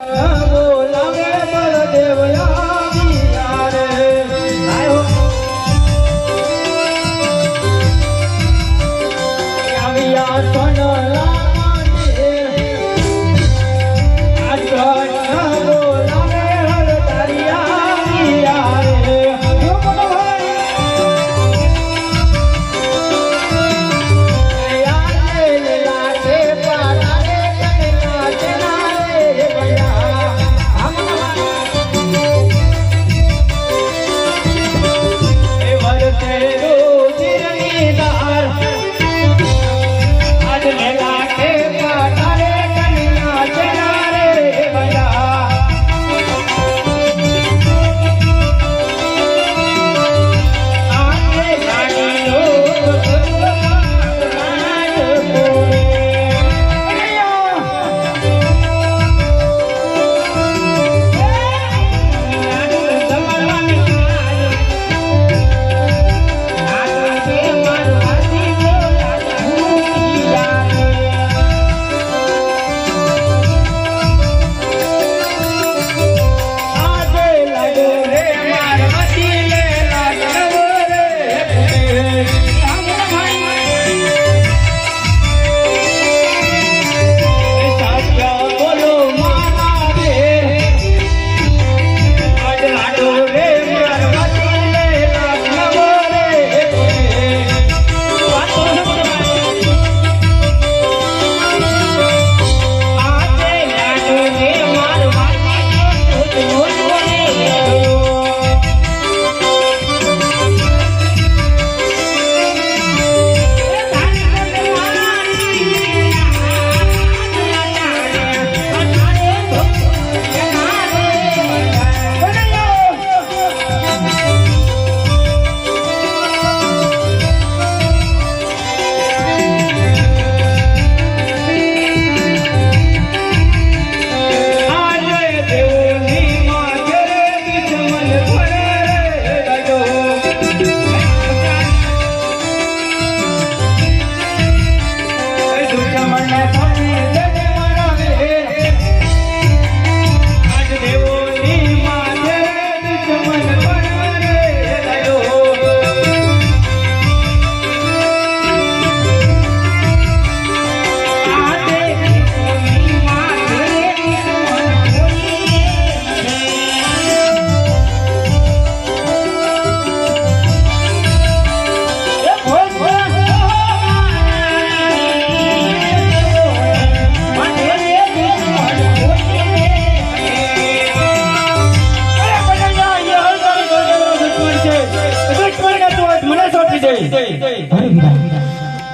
બોલાવે બળદેવ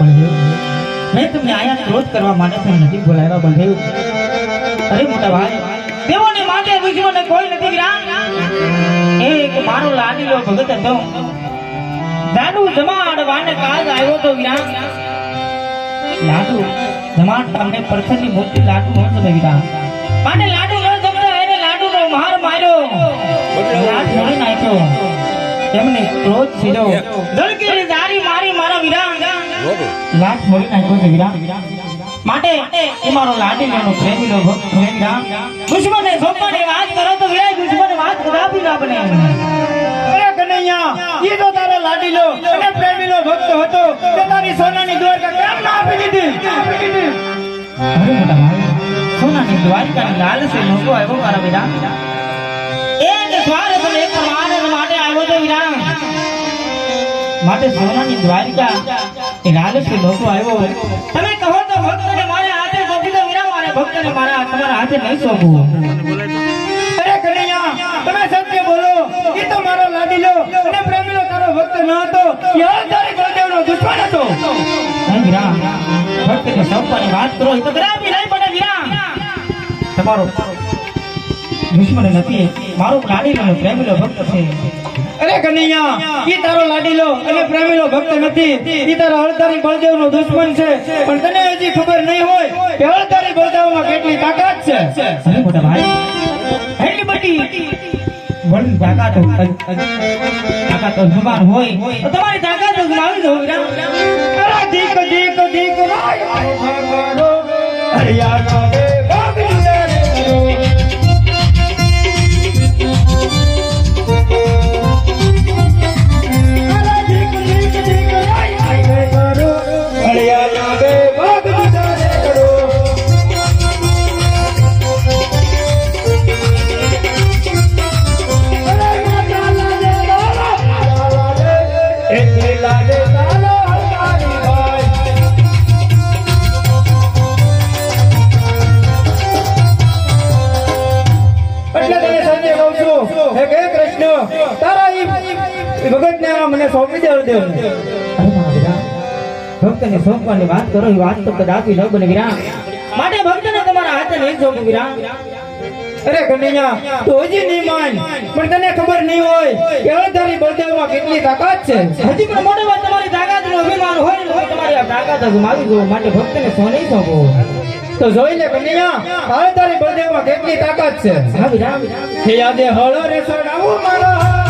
મેં તમને આયા ક્રોધ કરવા માટે પણ નથી બોલાવ્યા બળદેવ અરે મોટા ભાઈ દેવોને માટે દુશ્મન કોઈ નથી વીરા એક મારો લાડીલો ભગત હતો. દાદુ જમાડ વાને કાજ આવ્યો તો વિરામ લાડુ જમાડ તમને પરસની મૂર્તિ લાડુ નહોતો તો વિરામ માટે લાડુ ન જમતો, એને લાડુનો માર માર્યો. લાડ નાખ્યો. એમને ક્રોધ સીધો વીરા લાડ મળી નાખ્યો છે વીરા માટે એ મારો પ્રેમી પ્રેમીલો ભક્ત દુશ્મને સોંપવાની વાત કરો તો વિરાય દુશ્મને વાત કદાપી ના બને. આવ્યો માટે તો સોનાની દ્વારિકા દુશ્મન હતો. નહીં વીરા ભક્તને સોંપવાની વાત કરો તો પડે તમારો દુશ્મન નથી, મારો લાડીલો પ્રેમીલો ભક્ત છે. અરે કનૈયા, ઈ તારો લાડીલો ભક્ત નથી. ઈ છે. પણ તને હજી ખબર નહીં હોય કે હળતારી હોય તમારી તાકાત અજમાવી દો અરે દીક દીક દીક ભક્તને સોંપવાની વાત કરો એ વાત તો કદાપી ન બને વીરા. માટે ભક્તને તમારા હાથે નહીં સોંપું વીરા. અરે કનૈયા તો હજી નહીં માન પણ તને ખબર નહીં હોય કે હળધારી બળદેવમાં કેટલી તાકાત છે. હજી પણ મોટે વાત તમારી તાકાતનું અભિમાન હોય ને તમારી આ તાકાત ગુમાવી દો માટે ભક્તને સો નહીં સોંપો. તો જોઈ લે કનૈયા હળધારી બળદેવમાં કેટલી તાકાત છે. હે યાદે હળો રે સડાવું મારા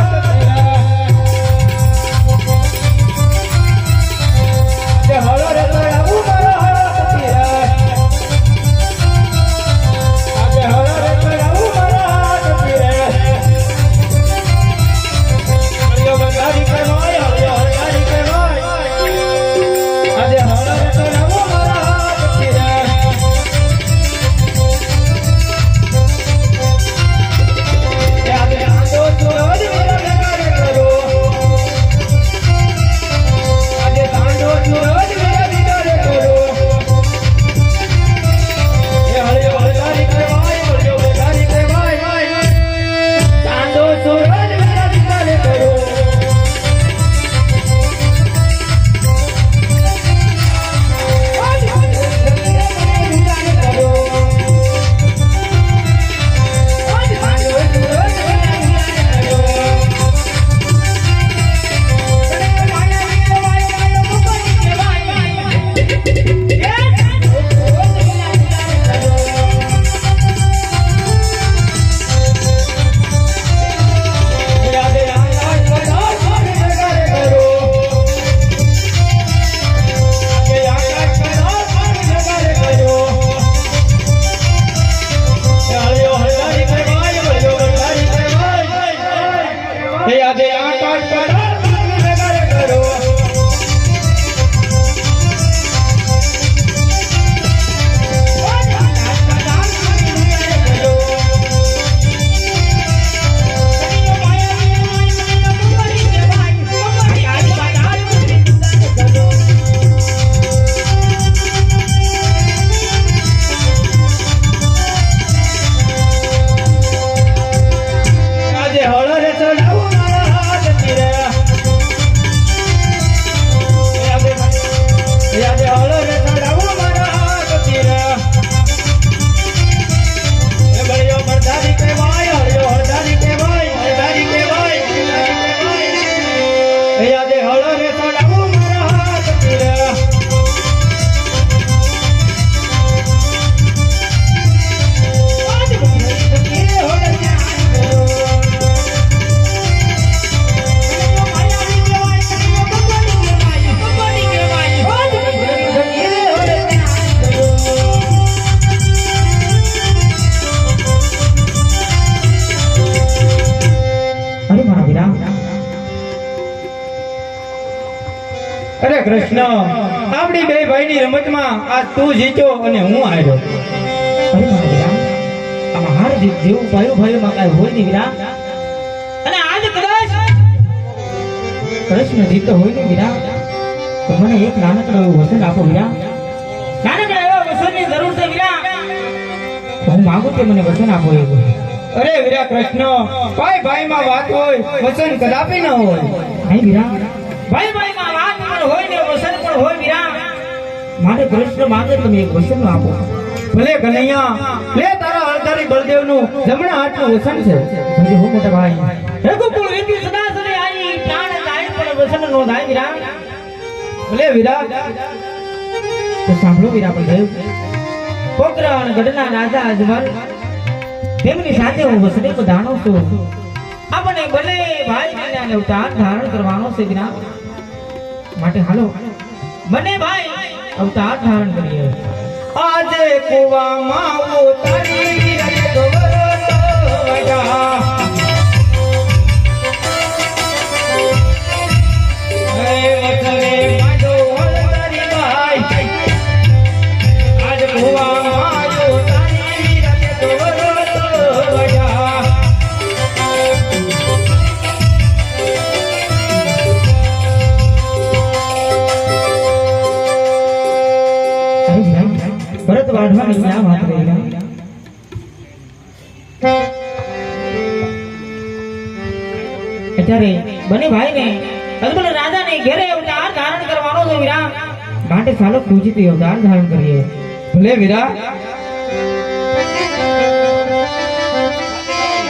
કૃષ્ણ, આપણી બે ભાઈની રમતમાં આ તું જીત્યો અને હું હાર્યો. આમાં હાર જેવું ભાઈઓ ભાઈઓમાં કાંઈ હોય નહીં વિરા. અને આજ કદાચ કૃષ્ણ જીતો હોય નહીં વિરા. મને એક નાનકડો એવો વસન આપો વીરા. નાનકડા એવા વચનની જરૂર છે વિરા. હું માંગુ તે મને વસન આપો એવું. અરે વીરા કૃષ્ણ ભાઈ ભાઈમાં વાત હોય, વસન કદાપી ન હોય. ભાઈ હોય ને હોય વીરા કૃષ્ણ માંગે તમે એક વચન આપો. ભલે કનૈયા લે તારા હળતારી બળદેવનું જમણા હાથનું વચન છે. ભલે હો મોટા ભાઈ? રઘુકુળ રીતિ સદા સદે આઈ પ્રાણ જાય પણ વચન નો થાય વીરા ભલે વીરા. તો સાંભળો વીરા બળદેવ. પોકરા ગઢના રાજા અજમલ. તેમની સાથે હું વસને બધાણો છું. આપણે ભલે ભાઈ બહેનને અવતાર ધારણ કરવાનો છે વીરા માટે હાલો. મને ભાઈ અવતાર ધારણ કરીએ આજે કુવામાં ઉતારી ગવરો વજા. ભરત વાઢવાની ક્યાં વાત રહી? બને ભાઈ ને ભાઈને રાજા ને ઘેરે અવતાર ધારણ કરવાનો છે વિરા માટે ચાલો પૂજિત અવતાર ધારણ કરીએ. ભલે વીરા